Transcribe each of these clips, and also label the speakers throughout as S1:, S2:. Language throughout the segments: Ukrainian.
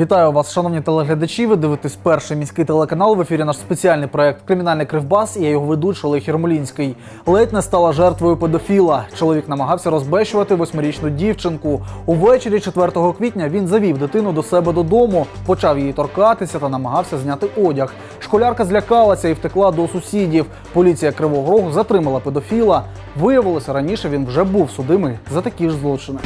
S1: Вітаю вас, шановні телеглядачі. Ви дивитесь перший міський телеканал. В ефірі наш спеціальний проект Кримінальний кривбас. І я його ведучий Олег Єрмолінський. Ледь не стала жертвою педофіла. Чоловік намагався розбещувати восьмирічну дівчинку. Увечері 4 квітня він завів дитину до себе додому, почав її торкатися та намагався зняти одяг. Школярка злякалася і втекла до сусідів. Поліція Кривого Рогу затримала педофіла. Виявилося, раніше він вже був судимий за такі ж злочини.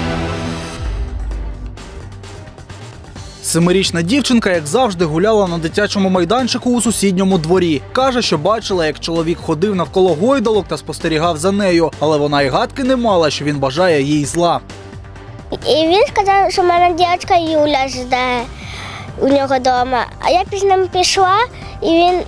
S1: Семирічна дівчинка, як завжди, гуляла на дитячому майданчику у сусідньому дворі. Каже, що бачила, як чоловік ходив навколо гойдалок та спостерігав за нею, але вона й гадки не мала, що він бажає їй зла.
S2: І він сказав, що в мене дівчинка Юля жде у нього вдома. А я після ним пішла, і він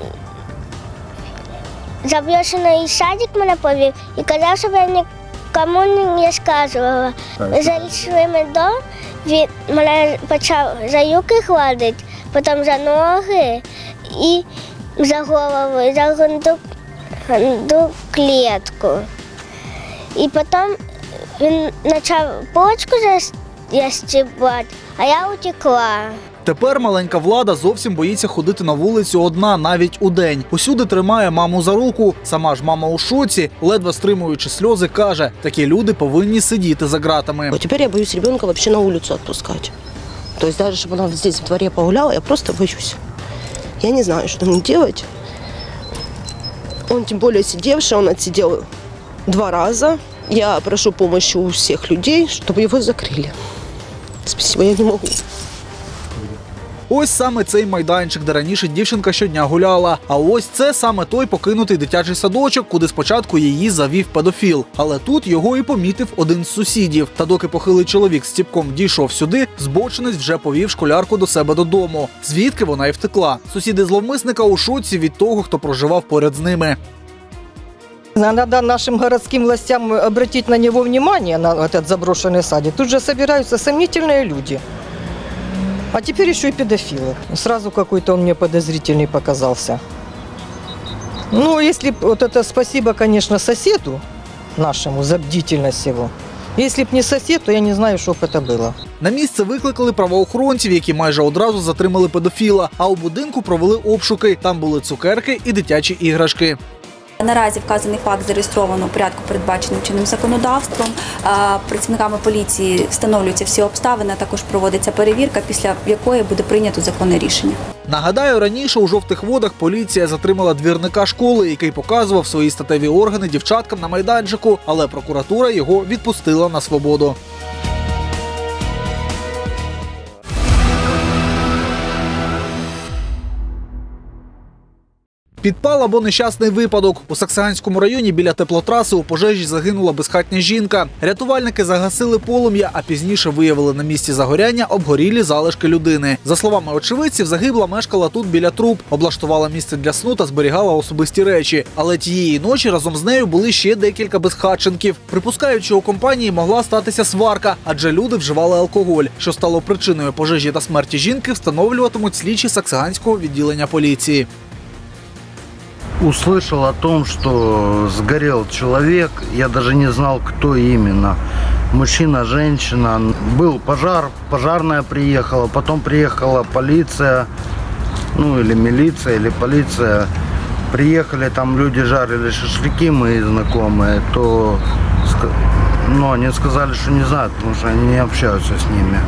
S2: заброшений садик мене повів і казав, щоб я нікому не розказувала. Ми зайшли ми до, він мене почав за юки гладити, потім за ноги і за голову, за грудну, грудну клітку. І потім він почав почку ястібати, а я утекла.
S1: Тепер маленька влада зовсім боїться ходити на вулицю одна навіть у день. Усюди тримає маму за руку. Сама ж мама у шоці, ледве стримуючи сльози, каже: такі люди повинні сидіти за ґратами.
S3: Вот теперь я боюсь ребенка вообще на улицу отпускать. То есть даже чтобы она здесь в дворе погуляла, я просто боюсь. Я не знаю, что мне делать. Он тем более сидевший, он отсидел два раза. Я прошу помощи у всех людей, чтобы его закрыли. Спасибо, я не могу.
S1: Ось саме цей майданчик, де раніше дівчинка щодня гуляла. А ось це саме той покинутий дитячий садочок, куди спочатку її завів педофіл. Але тут його і помітив один з сусідів. Та доки похилий чоловік з ціпком дійшов сюди, збочинець вже повів школярку до себе додому. Звідки вона й втекла. Сусіди зловмисника у шоці від того, хто проживав поряд з ними.
S4: Надо нашим городским властям обратить на него внимание, на этот заброшенный садик. Тут же собираются сомнительные люди. А теперь еще и педофилы. Сразу какой-то он мне подозрительный показался. Ну, если б вот это спасибо, конечно, соседу нашему за бдительность его. Если б не сосед, то я не знаю, что бы это было.
S1: На місце викликали правоохоронців, які майже одразу затримали педофіла. А у будинку провели обшуки. Там були цукерки і дитячі іграшки.
S5: Наразі вказаний факт зареєстровано у порядку, передбаченим чинним законодавством. Працівниками поліції встановлюються всі обставини, також проводиться перевірка, після якої буде прийнято законне рішення.
S1: Нагадаю, раніше у жовтих водах поліція затримала двірника школи, який показував свої статеві органи дівчаткам на майданчику, але прокуратура його відпустила на свободу. Підпал або нещасний випадок. У Саксаганському районі біля теплотраси у пожежі загинула безхатня жінка. Рятувальники загасили полум'я, а пізніше виявили на місці загоряння обгорілі залишки людини. За словами очевидців, загибла мешкала тут біля труб, облаштувала місце для сну та зберігала особисті речі. Але тієї ночі разом з нею були ще декілька безхатченків. Припускають, що у компанії могла статися сварка, адже люди вживали алкоголь, що стало причиною пожежі та смерті жінки, встановлюватимуть слідчі Саксаганського відділення поліції.
S6: Услышал о том, что сгорел человек. Я даже не знал, кто именно. Мужчина, женщина. Был пожар, пожарная приехала, потом приехала полиция, ну или милиция, или полиция. Приехали, там люди жарили шашлыки, мои знакомые, то ска- ну, они сказали, что не знают, потому что они не общаются с ними.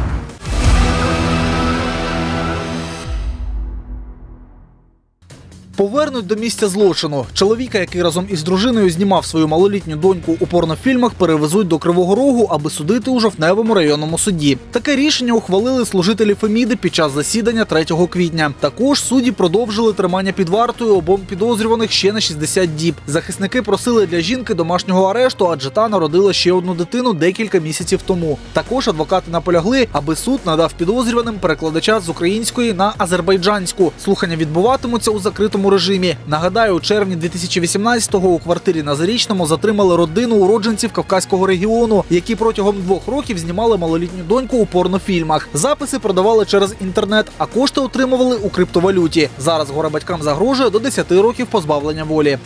S1: Повернуть до місця злочину. Чоловіка, який разом із дружиною знімав свою малолітню доньку у порнофільмах, перевезуть до Кривого Рогу, аби судити у жовтневому районному суді. Таке рішення ухвалили служителі Феміди під час засідання 3 квітня. Також судді продовжили тримання під вартою обом підозрюваних ще на 60 діб. Захисники просили для жінки домашнього арешту, адже та народила ще одну дитину декілька місяців тому. Також адвокати наполягли, аби суд надав підозрюваним перекладача з української на азербайджанську. Слухання відбуватимуться у закритому режимі. Нагадаю, у червні 2018-го у квартирі на Зарічному затримали родину уродженців Кавказького регіону, які протягом двох років знімали малолітню доньку у порнофільмах. Записи продавали через інтернет, а кошти отримували у криптовалюті. Зараз горе батькам загрожує до 10 років позбавлення волі.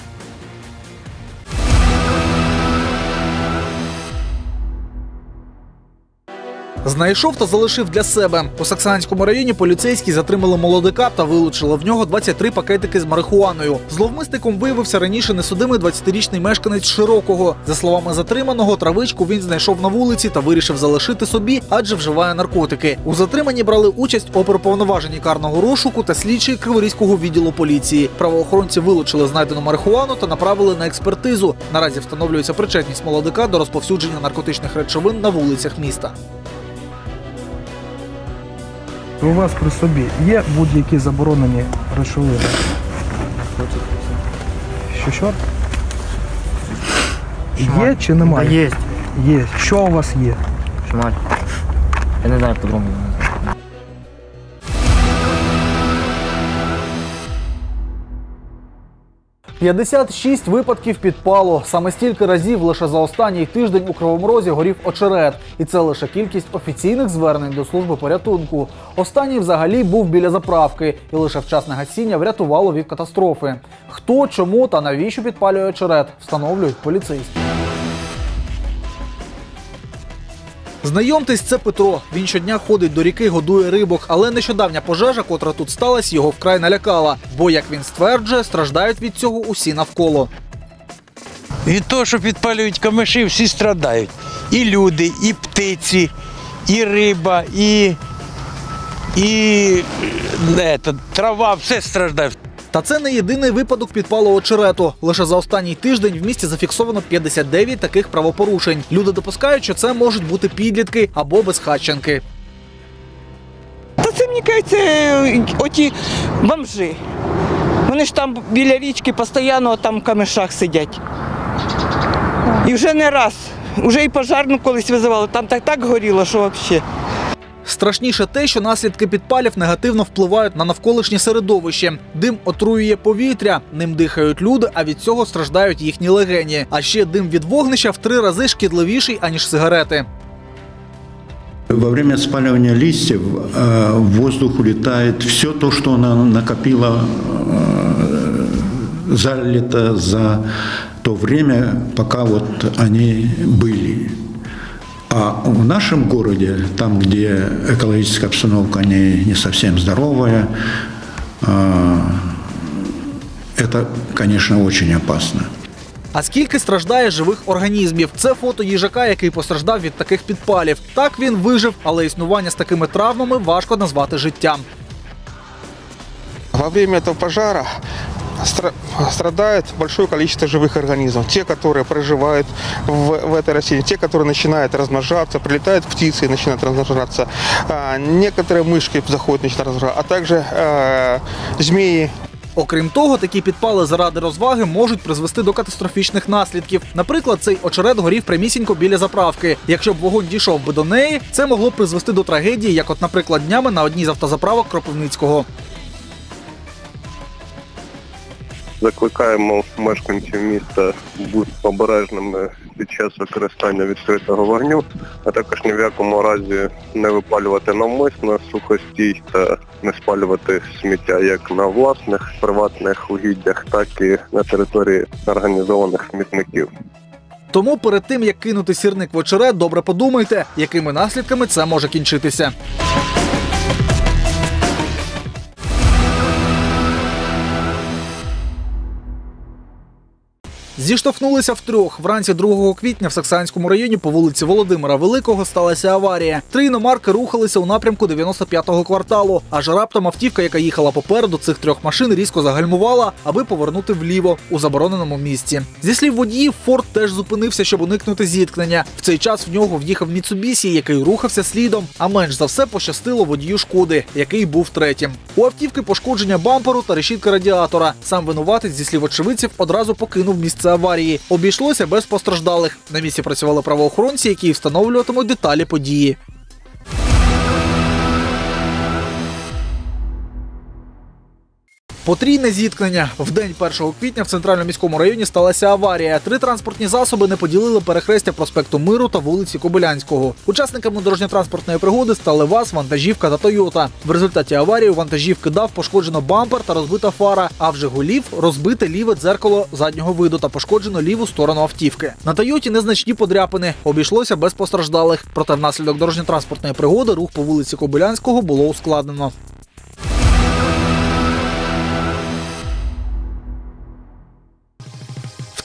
S1: Знайшов та залишив для себе. У Саксанському районі поліцейські затримали молодика та вилучили в нього 23 пакетики з марихуаною. Зловмисником виявився раніше несудимий 20-річний мешканець Широкого. За словами затриманого, травичку він знайшов на вулиці та вирішив залишити собі, адже вживає наркотики. У затриманні брали участь оперуповноважені карного розшуку та слідчі Криворізького відділу поліції. Правоохоронці вилучили знайдену марихуану та направили на експертизу. Наразі встановлюється причетність молодика до розповсюдження наркотичних речовин на вулицях міста.
S7: У вас при собі є будь-які заборонені речовини? Що що? Є чи немає?
S8: Є.
S7: Є. Що у вас є?
S8: Шмаль. Я не знаю по-другому.
S1: 56 випадків підпалу. Саме стільки разів лише за останній тиждень у Кривому Розі горів очерет. І це лише кількість офіційних звернень до служби порятунку. Останній взагалі був біля заправки, і лише вчасне гасіння врятувало від катастрофи. Хто, чому та навіщо підпалює очерет, встановлюють поліцейські. Знайомтесь, це Петро. Він щодня ходить до ріки, годує рибок, але нещодавня пожежа, котра тут сталася, його вкрай налякала. Бо, як він стверджує, страждають від цього усі навколо.
S9: Від того, що підпалюють камиші, всі страдають. І люди, і птиці, і риба, і, і е, та, трава, все страждає.
S1: Та це не єдиний випадок підпалу очерету. Лише за останній тиждень в місті зафіксовано 59 таких правопорушень. Люди допускають, що це можуть бути підлітки або безхатченки.
S10: Та це, мені кажеться, оті бомжи. Вони ж там біля річки постійно там в камешах сидять. І вже не раз. Уже і пожарну колись визивали, там так так горіло, що взагалі.
S1: Страшніше те, що наслідки підпалів негативно впливають на навколишнє середовище. Дим отруює повітря, ним дихають люди, а від цього страждають їхні легені. А ще дим від вогнища в три рази шкідливіший аніж сигарети.
S11: Во время спаливания листьев э, в воздух улетает все то, что она накопила, э, залито за то время, пока вот они были. А в нашем городе, там, где экологическая обстановка не, не совсем здоровая, э, это, конечно, очень опасно.
S1: А скільки страждає живих організмів? Це фото їжака, який постраждав від таких підпалів. Так він вижив, але існування з такими травмами важко назвати життям.
S12: Во время этого пожара стра- страдает большое количество живых организмов. Те, которые проживают в, в этой растении, те, которые начинают размножаться, прилетают птицы и начинают размножаться. А, некоторые мышки заходят, начинают размножаться, а также э, змеи,
S1: Окрім того, такі підпали заради розваги можуть призвести до катастрофічних наслідків. Наприклад, цей очерет горів прямісінько біля заправки. Якщо б вогонь дійшов би до неї, це могло б призвести до трагедії, як, от, наприклад, днями на одній з автозаправок Кропивницького.
S13: Закликаємо мешканців міста бути обережними під час використання відкритого вогню, а також ні в якому разі не випалювати навмисно сухостій та не спалювати сміття як на власних приватних угіддях, так і на території організованих смітників.
S1: Тому перед тим як кинути сірник в очерет, добре подумайте, якими наслідками це може кінчитися. Зіштовхнулися втрьох. Вранці 2 квітня в Саксанському районі по вулиці Володимира Великого сталася аварія. Три іномарки рухалися у напрямку 95-го кварталу. Аж раптом автівка, яка їхала попереду цих трьох машин, різко загальмувала, аби повернути вліво у забороненому місці. Зі слів водіїв, Форд теж зупинився, щоб уникнути зіткнення. В цей час в нього в'їхав Міцубісі, який рухався слідом. А менш за все пощастило водію шкоди, який був третім. У автівки пошкодження бамперу та решітка радіатора. Сам винуватець, зі слів очевидців, одразу покинув місце аварії. Обійшлося без постраждалих. На місці працювали правоохоронці, які встановлюватимуть деталі події. Потрійне зіткнення. В день 1 квітня в центральному міському районі сталася аварія. Три транспортні засоби не поділили перехрестя проспекту Миру та вулиці Кобилянського. Учасниками дорожньо-транспортної пригоди стали ВАЗ, вантажівка та Тойота. В результаті аварії у вантажівки дав пошкоджено бампер та розбита фара, а в Жигулів розбите ліве дзеркало заднього виду та пошкоджено ліву сторону автівки. На Тойоті незначні подряпини. Обійшлося без постраждалих. Проте внаслідок дорожньо-транспортної пригоди рух по вулиці Кобилянського було ускладнено.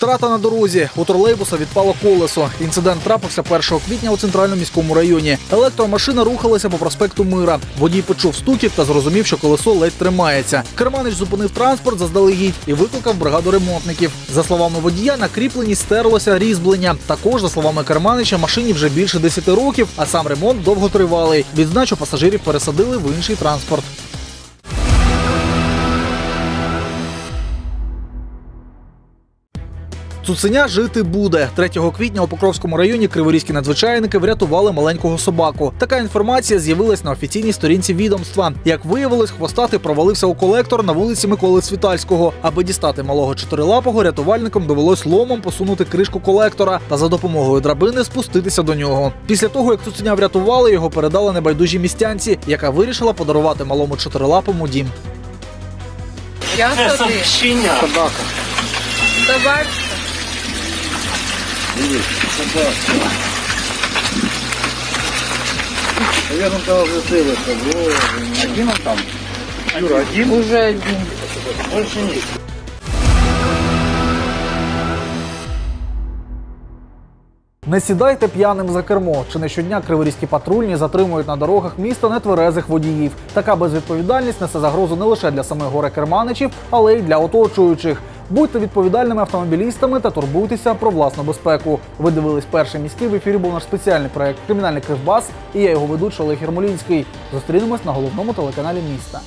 S1: Втрата на дорозі. У тролейбуса відпало колесо. Інцидент трапився 1 квітня у центральному міському районі. Електромашина рухалася по проспекту Мира. Водій почув стукіт та зрозумів, що колесо ледь тримається. Керманич зупинив транспорт заздалегідь і викликав бригаду ремонтників. За словами водія, на кріпленні стерлося різьблення. Також, за словами Керманича, машині вже більше 10 років, а сам ремонт довготривалий. Відзначу пасажирів пересадили в інший транспорт. Цуценя жити буде. 3 квітня у Покровському районі криворізькі надзвичайники врятували маленького собаку. Така інформація з'явилась на офіційній сторінці відомства. Як виявилось, хвостатий провалився у колектор на вулиці Миколи Світальського. Аби дістати малого чотирилапого, рятувальникам довелось ломом посунути кришку колектора та за допомогою драбини спуститися до нього. Після того, як цуценя врятували, його передали небайдужій містянці, яка вирішила подарувати малому чотирилапому дім.
S14: Я туди.
S6: Собака.
S14: Собак.
S6: Наверное, там засылось. Один он там? Юра, один?
S14: Уже один.
S6: Больше нет.
S1: Не сідайте п'яним за кермо. Чи не щодня криворізькі патрульні затримують на дорогах міста нетверезих водіїв. Така безвідповідальність несе загрозу не лише для самих горе-керманичів, але й для оточуючих. Будьте відповідальними автомобілістами та турбуйтеся про власну безпеку. Ви дивились перший міський в ефірі. Був наш спеціальний проект Кримінальний Кривбас. І я його ведучий Олег Єрмолінський. Зустрінемось на головному телеканалі міста.